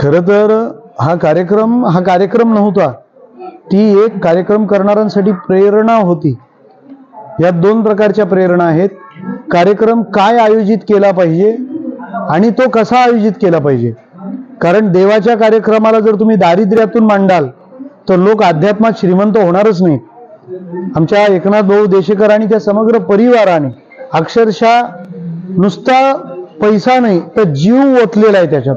खर तर हा कार्यक्रम हा कार्यक्रम नव्हता. ती एक कार्यक्रम करणाऱ्यांसाठी प्रेरणा होती. यात दोन प्रकारच्या प्रेरणा आहेत. कार्यक्रम काय आयोजित केला पाहिजे आणि तो कसा आयोजित केला पाहिजे? कारण देवाच्या कार्यक्रमाला जर तुम्ही दारिद्र्यातून मांडाल तर लोक अध्यात्मात श्रीमंत होणारच नाही आमच्या एकनाथ भाऊ देशेकर आणि त्या समग्र परिवाराने अक्षरशः नुसता पैसा नाही तर जीव ओतलेला आहे त्याच्यात.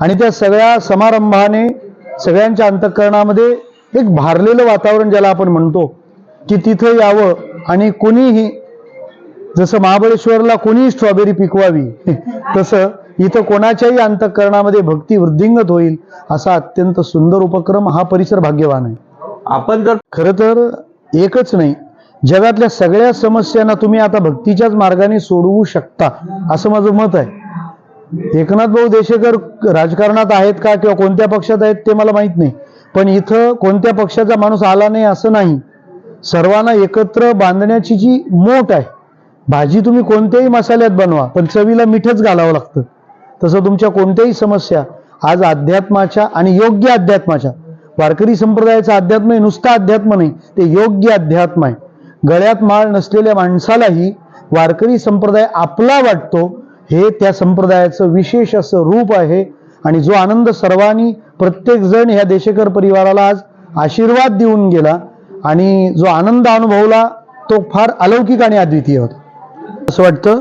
आणि त्या सगळ्या समारंभाने सगळ्यांच्या अंतःकरणामध्ये एक भारलेलं वातावरण ज्याला आपण म्हणतो की तिथं यावं आणि कोणीही जसं महाबळेश्वरला कोणीही स्ट्रॉबेरी पिकवावी तसं इथं कोणाच्याही अंतःकरणामध्ये भक्ती वृद्धिंगत होईल असा अत्यंत सुंदर उपक्रम हा परिसर भाग्यवान आहे. आपण जर खरं तर एकच नाही जगातल्या सगळ्या समस्यांना तुम्ही आता भक्तीच्याच मार्गाने सोडवू शकता असं माझं मत आहे. एकनाथ भाऊ देशेकर राजकारणात आहेत का किंवा कोणत्या पक्षात आहेत ते मला माहीत नाही. पण इथं कोणत्या पक्षाचा माणूस आला नाही असं नाही. सर्वांना एकत्र बांधण्याची जी मोठ आहे भाजी तुम्ही कोणत्याही मसाल्यात बनवा पण चवीला मीठच घालावं लागतं. तसं तुमच्या कोणत्याही समस्या आज अध्यात्माच्या आणि योग्य अध्यात्माच्या वारकरी संप्रदायाचा अध्यात्म आहे नुसता अध्यात्म नाही ते योग्य अध्यात्म आहे. गळ्यात माळ नसलेल्या माणसालाही वारकरी संप्रदाय आपला वाटतो हे त्या संप्रदायाचं विशेष असं रूप आहे. आणि जो आनंद सर्वांनी प्रत्येकजण ह्या देशेकर परिवाराला आज आशीर्वाद देऊन गेला. आणि जो आनंद अनुभवला तो फार अलौकिक आणि अद्वितीय होता. असं वाटतं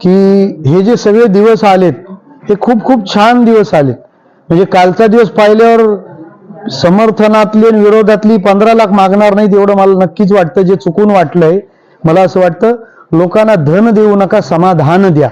की हे जे सगळे दिवस आलेत हे खूप खूप छान दिवस आलेत. म्हणजे कालचा दिवस पाहिल्यावर समर्थनातली आणि विरोधातली पंधरा लाख मागणार नाहीत एवढं मला नक्कीच वाटतं जे चुकून वाटलंय. मला असं वाटतं लोकांना धन देऊ नका समाधान द्या.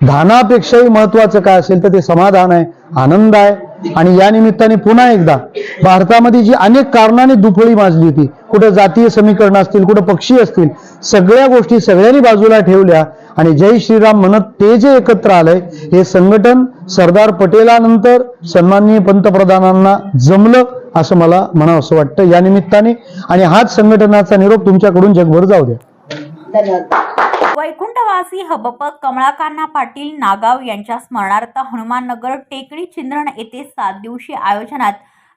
धानापेक्षाही महत्वाचं काय असेल तर ते समाधान आहे आनंद आहे. आणि या निमित्ताने पुन्हा एकदा भारतामध्ये जी अनेक कारणाने दुफळी माजली होती कुठं जातीय समीकरण असतील कुठं पक्षी असतील सगळ्या गोष्टी सगळ्यांनी बाजूला ठेवल्या आणि जय श्रीराम म्हणत ते जे एकत्र आलंय हे संघटन सरदार पटेलानंतर सन्माननीय पंतप्रधानांना जमलं असं मला म्हणावं असं वाटतं. या निमित्ताने आणि हाच संघटनाचा निरोप तुमच्याकडून जगभर जाऊ द्या. वैकुंठवासी हबप कमळाकांना पाटील नागाव यांच्या स्मरणार्थ हनुमाननगर टेकडी चिंद्रण येथे सात दिवसीय आयोजनात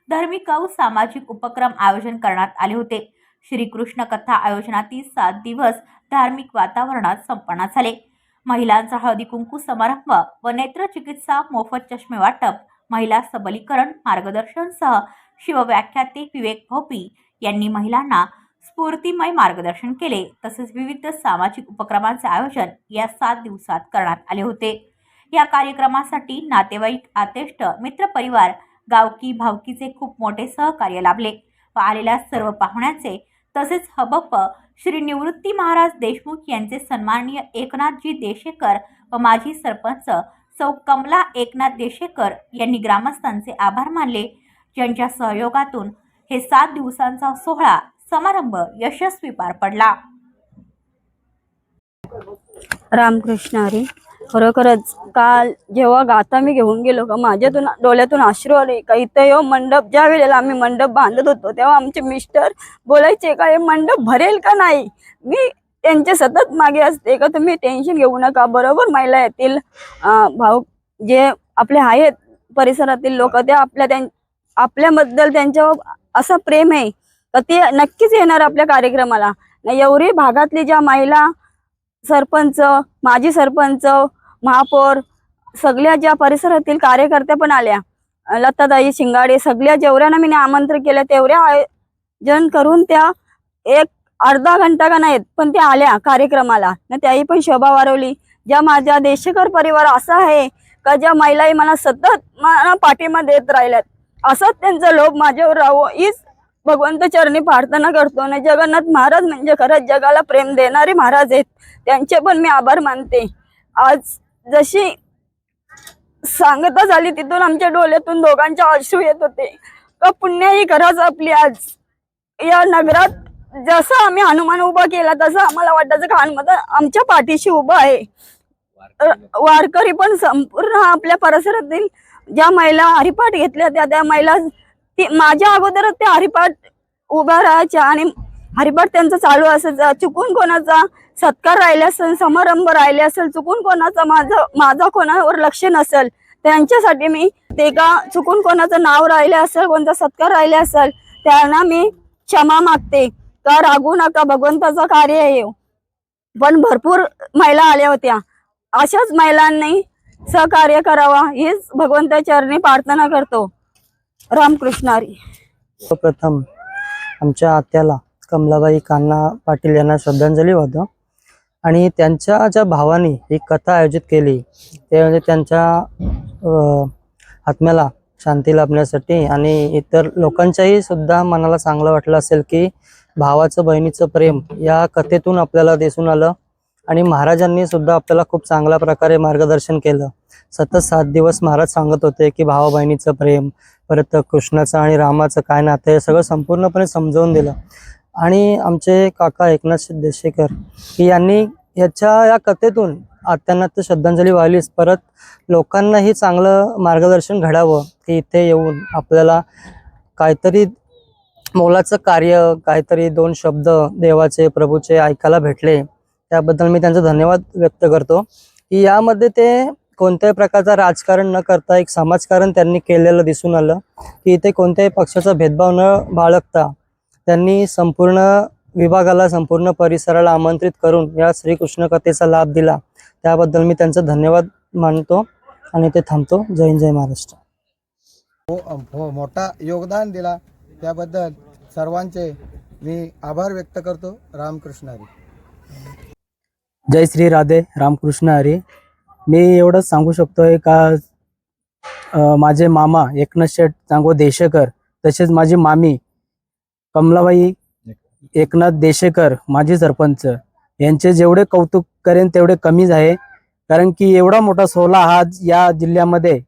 धार्मिक व सामाजिक उपक्रम आयोजन करण्यात आले होते. श्रीकृष्ण कथा आयोजनातील सात दिवस धार्मिक वातावरणात संपन्न झाले. महिलांचा हळदी कुंकू समारंभ व नेत्र चिकित्सा मोफत चष्मे वाटप महिला सबलीकरण मार्गदर्शनसह शिवव्याख्याते विवेक भोपी यांनी महिलांना स्फूर्तिमय मार्गदर्शन केले. तसेच विविध सामाजिक उपक्रमांचे आयोजन या सात दिवसात करण्यात आले होते. या कार्यक्रमासाठी नातेवाईक आतेष्ट मित्रपरिवार गावकी भावकीचे खूप मोठे सहकार्य लाभले. व आलेल्या सर्व पाहुण्यांचे तसेच हबप श्री निवृत्ती महाराज देशमुख यांचे सन्माननीय एकनाथजी देशेकर व माजी सरपंच सौ कमला एकनाथ देशेकर यांनी ग्रामस्थांचे आभार मानले. ज्यांच्या सहयोगातून हे सात दिवसांचा सोहळा समारंभ यशस्वी पार पडला. रामकृष्ण हरी खरोखरच काल जेव्हा गाथा मी घेऊन गेलो का माझ्यातून डोळ्यातून अश्रू आले का इथं यो मंडप ज्या वेळेला आम्ही मंडप बांधत होतो तेव्हा आमचे मिस्टर बोलायचे का हे मंडप भरेल का नाही? मी त्यांचे सतत मागे असते का तुम्ही टेन्शन घेऊ नका बरोबर महिला येतील भाऊ जे आपले आहेत परिसरातील लोक ते आपल्या त्यां आपल्याबद्दल त्यांच्यावर असं प्रेम आहे तर ती नक्कीच येणार आपल्या कार्यक्रमाला. न एवढी भागातली ज्या महिला सरपंच माजी सरपंच महापौर सगळ्या ज्या परिसरातील कार्यकर्त्या पण आल्या अं, लताताई शिंगाडे सगळ्या जेवढ्यांना मी आमंत्रण केलं तेवढ्या आयोजन करून त्या एक अर्धा घंटा का नाहीत पण त्या आल्या कार्यक्रमाला. न त्याही पण शोभा वारवली ज्या माझ्या देशकर परिवार असा आहे का ज्या महिलाही मला सतत मला पाठिंबा देत राहिल्यात असंच त्यांचा लोभ माझ्यावर राहावं हीच भगवंत चरणी प्रार्थना करतो. आणि जगन्नाथ महाराज म्हणजे खरंच जगाला प्रेम देणारे महाराज आहेत. त्यांचे पण मी आभार मानते. आज जशी सांगता झाली तिथून आमच्या डोळ्यातून दोघांच्या अश्रू येत होते. का पुण्य ही खरंच आपली आज. या नगरात जसं आम्ही हनुमान उभा केला तसं आम्हाला वाटायचं का हनुमान आमच्या पाठीशी उभा आहे. वारकरी पण संपूर्ण आपल्या परिसरातील ज्या महिला हरिपाठ घेतल्या त्या त्या महिला ती माझ्या अगोदरच त्या हरिपाठ उभा राहायच्या आणि हरिपाठ त्यांचं चालू असायचा चुकून कोणाचा सत्कार राहिले असेल समारंभ राहिले असेल चुकून कोणाचा माझं माझा कोणावर लक्ष नसेल त्यांच्यासाठी मी ते का चुकून कोणाचं नाव राहिले असेल कोणता सत्कार राहिले असेल त्यांना मी क्षमा मागते. का रागू नका भगवंताचं कार्य आहे पण भरपूर महिला आल्या होत्या. अशाच महिलांनी सहकार्य करावा हीच भगवंताच्या चरणी प्रार्थना करतो. रामकृष्णारी. सर्वप्रथम आमच्या आत्याला कमलाबाई कान्हा पाटील यांना श्रद्धांजली वाहतो. आणि त्यांच्या ज्या भावाने ही कथा आयोजित केली ते म्हणजे त्यांच्या आत्म्याला शांती लाभण्यासाठी आणि इतर लोकांच्याही सुद्धा मनाला चांगलं वाटलं असेल की भावाचं बहिणीचं प्रेम या कथेतून आपल्याला दिसून आलं. आणि महाराजांनी सुद्धा आपल्याला खूप चांगल्या प्रकारे मार्गदर्शन केलं. सतत सात दिवस महाराज सांगत होते की भावा बहिणीचं प्रेम परत कृष्णाचं आणि रामाचं काय नातं हे सगळं संपूर्णपणे समजावून दिलं. आणि आमचे काका एकनाथ देशेकर की यांनी याच्या या कथेतून त्यांना तर श्रद्धांजली वाहिलीच. परत लोकांनाही चांगलं मार्गदर्शन घडावं की इथे येऊन आपल्याला काहीतरी मोलाचं कार्य काहीतरी दोन शब्द देवाचे प्रभूचे ऐकायला भेटले. त्याबद्दल मी त्यांचा धन्यवाद व्यक्त करतो. की यामध्ये ते कोणत्याही प्रकारचं राजकारण न करता एक समाजकारण त्यांनी केलेलं दिसून आलं की इथे कोणत्याही पक्षाचा भेदभाव न बाळगता त्यांनी संपूर्ण विभागाला संपूर्ण परिसराला आमंत्रित करून या श्रीकृष्ण कथेचा लाभ दिला. त्याबद्दल मी त्यांचा धन्यवाद मानतो आणि ते थांबतो. जय हिंद जय महाराष्ट्र. हो हो मोठा योगदान दिला. त्याबद्दल सर्वांचे मी आभार व्यक्त करतो. रामकृष्ण हरी. जय श्री राधे रामकृष्ण हरी. मी एवढंच सांगू शकतोय का माझे मामा एकनाथ शेठ चांगो देशेकर तसेच माझी मामी कमलाबाई एकनाथ देशेकर माजी सरपंच यांचे जेवढे कौतुक करेन तेवढे कमीच आहे. कारण की एवढा मोठा सोहळा हा या जिल्ह्यामध्ये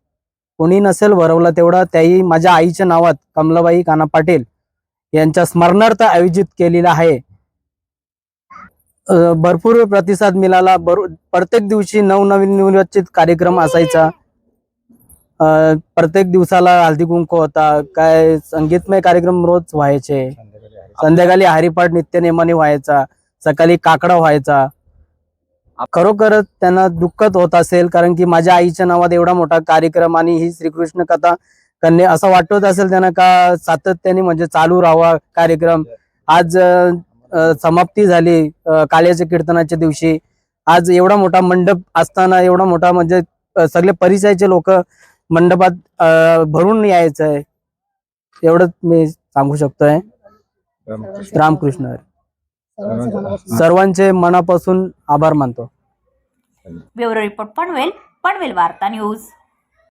कोणी नसेल भरवला तेवढा त्याही माझ्या आईच्या नावात कमलाबाई काना पाटील यांच्या स्मरणार्थ आयोजित केलेला आहे. भरपूर प्रतिसाद मिळाला. भर प्रत्येक दिवशी नवनवीन निर्वाचित कार्यक्रम असायचा. प्रत्येक दिवसाला हळदी कुंकू होता. काय संगीतमय कार्यक्रम रोज व्हायचे. संध्याकाळी हरिपाठ नित्यनेमाने व्हायचा. सकाळी काकडा व्हायचा. खरोखरच त्यांना दुःखत होत असेल कारण की माझ्या आईच्या नावात एवढा मोठा कार्यक्रम आणि ही श्रीकृष्ण कथा करणे असं वाटत असेल त्यांना का सातत्याने म्हणजे चालू राहावा कार्यक्रम. आज समाप्ती झाली. काल्याच्या कीर्तनाच्या दिवशी. आज एवढा मोठा मंडप असताना एवढा मोठा म्हणजे सगळे परिचयाचे लोक मंडपात भरून यायचं आहे एवढंच मी सांगू शकतोय. रामकृष्ण. सर्वांचे मनापासून. आभार मानतो. ब्युरो रिपोर्ट पनवेल पनवेल वार्ता न्यूज.